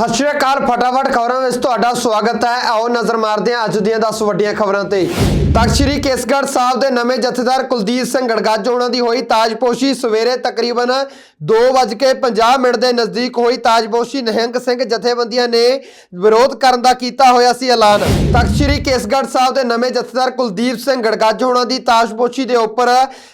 ਸਤਿ ਸ਼੍ਰੀ ਅਕਾਲ, ਫਟਾਫਟ ਖਬਰਾਂ ਵਿੱਚ ਤੁਹਾਡਾ ਸਵਾਗਤ ਹੈ। ਆਓ ਨਜ਼ਰ ਮਾਰਦੇ ਹਾਂ ਅੱਜ ਦੀਆਂ 10 ਵੱਡੀਆਂ ਖਬਰਾਂ ਤੇ। ਤਖਤ ਸ਼੍ਰੀ ਕੇਸਗੜ੍ਹ ਸਾਹਿਬ ਦੇ ਨਵੇਂ ਜਥੇਦਾਰ ਕੁਲਦੀਪ ਸਿੰਘ ਗੜਗੱਜ ਹੋਣਾ ਦੀ ਹੋਈ ਤਾਜਪੋਸ਼ੀ ਸਵੇਰੇ ਤਕਰੀਬਨ 2:50 ਮਿੰਟ ਦੇ ਨਜ਼ਦੀਕ ਹੋਈ ਤਾਜਪੋਸ਼ੀ। ਨਿਹੰਗ ਸਿੰਘ ਜਥੇਬੰਦੀਆਂ ਨੇ ਵਿਰੋਧ ਕਰਨ ਦਾ ਕੀਤਾ ਹੋਇਆ ਸੀ ਐਲਾਨ। ਤਖਤ ਸ਼੍ਰੀ ਕੇਸਗੜ੍ਹ ਸਾਹਿਬ ਦੇ ਨਵੇਂ ਜਥੇਦਾਰ ਕੁਲਦੀਪ ਸਿੰਘ ਗੜਗੱਜ ਹੋਣਾ ਦੀ ਤਾਜਪੋਸ਼ੀ ਦੇ ਉੱਪਰ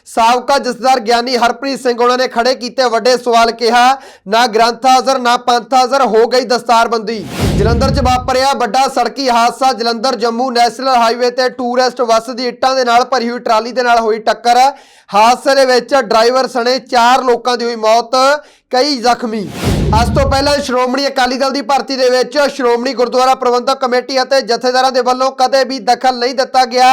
ਸਾਬਕਾ ਜਥੇਦਾਰ ਗਿਆਨੀ ਹਰਪ੍ਰੀਤ ਸਿੰਘ, ਉਹਨਾਂ ਨੇ ਖੜੇ ਕੀਤੇ ਵੱਡੇ ਸਵਾਲ ਕਿਹਾ, ਨਾ ਗ੍ਰੰਥ ਹਾਜ਼ਰ, ਨਾ ਪੰਥ ਹਾਜ਼ਰ, ਹੋ ਗਈ ਦਸਤਾਰਬੰਦੀ। ਜਲੰਧਰ 'ਚ ਵਾਪਰਿਆ ਵੱਡਾ ਸੜਕੀ ਹਾਦਸਾ। ਜਲੰਧਰ ਜੰਮੂ ਨੈਸ਼ਨਲ ਹਾਈਵੇ ਤੇ ਟੂਰਿਸਟ ਬੱਸ ਦੀ ਇੱਟਾਂ ਦੇ ਨਾਲ ਭਰੀ ਹੋਈ ਟਰਾਲੀ ਦੇ ਨਾਲ ਹੋਈ ਟੱਕਰ। ਹਾਦਸੇ ਦੇ ਵਿੱਚ ਡਰਾਈਵਰ ਸਣੇ 4 ਲੋਕਾਂ ਦੀ ਹੋਈ ਮੌਤ, ਕਈ ਜ਼ਖਮੀ। ਅੱਜ ਤੋਂ ਪਹਿਲਾਂ ਸ਼੍ਰੋਮਣੀ ਅਕਾਲੀ ਦਲ ਦੀ ਭਰਤੀ ਦੇ ਵਿੱਚ ਸ਼੍ਰੋਮਣੀ ਗੁਰਦੁਆਰਾ ਪ੍ਰਬੰਧਕ ਕਮੇਟੀ ਅਤੇ ਜਥੇਦਾਰਾਂ ਦੇ ਵੱਲੋਂ ਕਦੇ ਵੀ ਦਖਲ ਨਹੀਂ ਦਿੱਤਾ ਗਿਆ।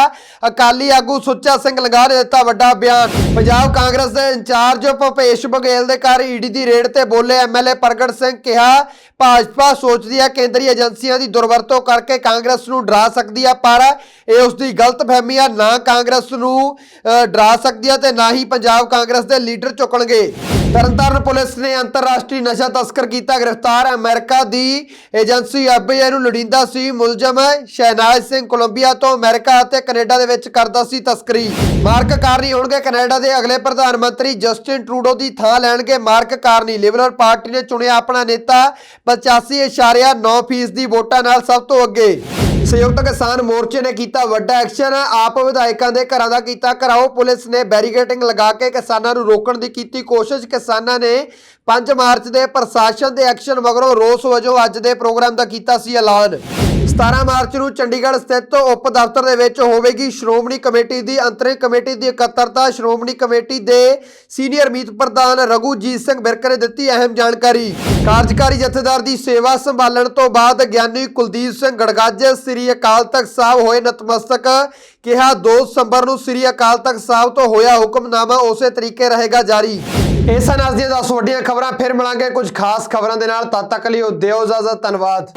ਅਕਾਲੀ ਆਗੂ ਸੁੱਚਾ ਸਿੰਘ ਲੰਗਾ ਨੇ ਦਿੱਤਾ ਵੱਡਾ ਬਿਆਨ। ਪੰਜਾਬ ਕਾਂਗਰਸ ਦੇ ਇੰਚਾਰਜ ਭੁਪੇਸ਼ ਬਘੇਲ ਦੇ ਘਰ ਈਡੀ ਦੀ ਰੇਡ ਤੇ ਬੋਲੇ ਐਮਐਲਏ ਪ੍ਰਗਟ ਸਿੰਘ ਕਿਹਾ, ਭਾਜਪਾ ਸੋਚਦੀ ਹੈ ਕੇਂਦਰੀ ਏਜੰਸੀਆਂ ਦੀ ਦੁਰਵਰਤੋਂ ਕਰਕੇ ਕਾਂਗਰਸ ਨੂੰ ਡਰਾ ਸਕਦੀ ਹੈ ਪਰ ਇਹ ਉਸ ਦੀ ਗਲਤਫਹਿਮੀ ਆ, ਨਾ ਕਾਂਗਰਸ ਨੂੰ ਡਰਾ ਸਕਦੀ ਹੈ ਤੇ ਨਾ ਹੀ ਪੰਜਾਬ ਕਾਂਗਰਸ ਦੇ ਲੀਡਰ ਚੁੱਕਣਗੇ। ਤਰਨਤਾਰਨ ਪੁਲਿਸ ਨੇ ਅੰਤਰਰਾਸ਼ਟਰੀ ਨਸ਼ਾ ਤਸਕਰ ਕੀਤਾ, ਗ੍ਰਿਫਤਾਰ ਅਮਰੀਕਾ ਦੀ ਏਜੰਸੀ FBI ਨੂੰ ਲੋੜੀਂਦਾ ਸੀ। ਮੁਲਜ਼ਮ ਸ਼ਹਿਨਾਜ਼ ਸਿੰਘ ਕੋਲੰਬੀਆ ਤੋਂ ਅਮਰੀਕਾ ਅਤੇ ਕੈਨੇਡਾ ਦੇ ਵਿੱਚ ਕਰਦਾ ਸੀ ਤਸਕਰੀ। ਮਾਰਕ ਕਾਰਨੀ ਹੋਣਗੇ ਕੈਨੇਡਾ ਦੇ ਅਗਲੇ ਪ੍ਰਧਾਨ ਮੰਤਰੀ। ਜਸਟਿਨ ਟਰੂਡੋ ਦੀ ਥਾਂ ਲੈਣਗੇ ਮਾਰਕ ਕਾਰਨੀ। ਲਿਬਰਲ ਪਾਰਟੀ ਨੇ ਚੁਣਿਆ ਆਪਣਾ ਨੇਤਾ 85.9% ਦੀ ਵੋਟਾਂ ਨਾਲ ਸਭ ਤੋਂ ਅੱਗੇ। ਸੰਯੁਕਤ ਕਿਸਾਨ ਮੋਰਚੇ ਨੇ ਕੀਤਾ ਵੱਡਾ ਐਕਸ਼ਨ। ਆਪ ਵਿਧਾਇਕਾਂ ਦੇ ਘਰਾਂ ਦਾ ਕੀਤਾ ਘਰਾਓ। ਪੁਲਿਸ ਨੇ ਬੈਰੀਕੇਡਿੰਗ ਲਗਾ ਕੇ ਕਿਸਾਨਾਂ ਨੂੰ ਰੋਕਣ ਦੀ ਕੀਤੀ ਕੋਸ਼ਿਸ਼। ਕਿਸਾਨਾਂ ਨੇ 5 ਮਾਰਚ ਦੇ ਪ੍ਰਸ਼ਾਸਨ ਦੇ ਐਕਸ਼ਨ ਮਗਰੋਂ ਰੋਸ ਵਜੋਂ ਅੱਜ ਦੇ ਪ੍ਰੋਗਰਾਮ ਦਾ ਕੀਤਾ ਸੀ ਐਲਾਨ। 17 ਮਾਰਚ ਨੂੰ ਚੰਡੀਗੜ੍ਹ ਸਥਿਤ ਉਪ ਦਫ਼ਤਰ ਦੇ ਵਿੱਚ ਹੋਵੇਗੀ ਸ਼੍ਰੋਮਣੀ ਕਮੇਟੀ ਦੀ ਅੰਤਰਿਮ ਕਮੇਟੀ ਦੀ ਇਕੱਤਰਤਾ। ਸ਼੍ਰੋਮਣੀ ਕਮੇਟੀ ਦੇ ਸੀਨੀਅਰ ਮੀਤ ਪ੍ਰਧਾਨ ਰਘੂਜੀਤ ਸਿੰਘ ਬਿਰਕ ਨੇ ਦਿੱਤੀ ਅਹਿਮ ਜਾਣਕਾਰੀ। ਕਾਰਜਕਾਰੀ ਜਥੇਦਾਰ ਦੀ ਸੇਵਾ ਸੰਭਾਲਣ ਤੋਂ ਬਾਅਦ ਗਿਆਨੀ ਕੁਲਦੀਪ ਸਿੰਘ ਗੜਗੱਜ ਸ੍ਰੀ ਅਕਾਲ ਤਖਤ ਸਾਹਿਬ ਹੋਏ ਨਤਮਸਤਕ, ਕਿਹਾ 2 ਦਸੰਬਰ ਨੂੰ ਸ੍ਰੀ ਅਕਾਲ ਤਖਤ ਸਾਹਿਬ ਤੋਂ ਹੋਇਆ ਹੁਕਮਨਾਮਾ ਉਸੇ ਤਰੀਕੇ ਰਹੇਗਾ ਜਾਰੀ। ਇਸ ਸਨ ਦੀਆਂ 10 ਵੱਡੀਆਂ ਖਬਰਾਂ, ਫਿਰ ਮਿਲਾਂਗੇ ਕੁਝ ਖਾਸ ਖਬਰਾਂ ਦੇ ਨਾਲ। ਤਦ ਤੱਕ ਲਈ ਦਿਓ ਇਜਾਜ਼ਤ, ਧੰਨਵਾਦ।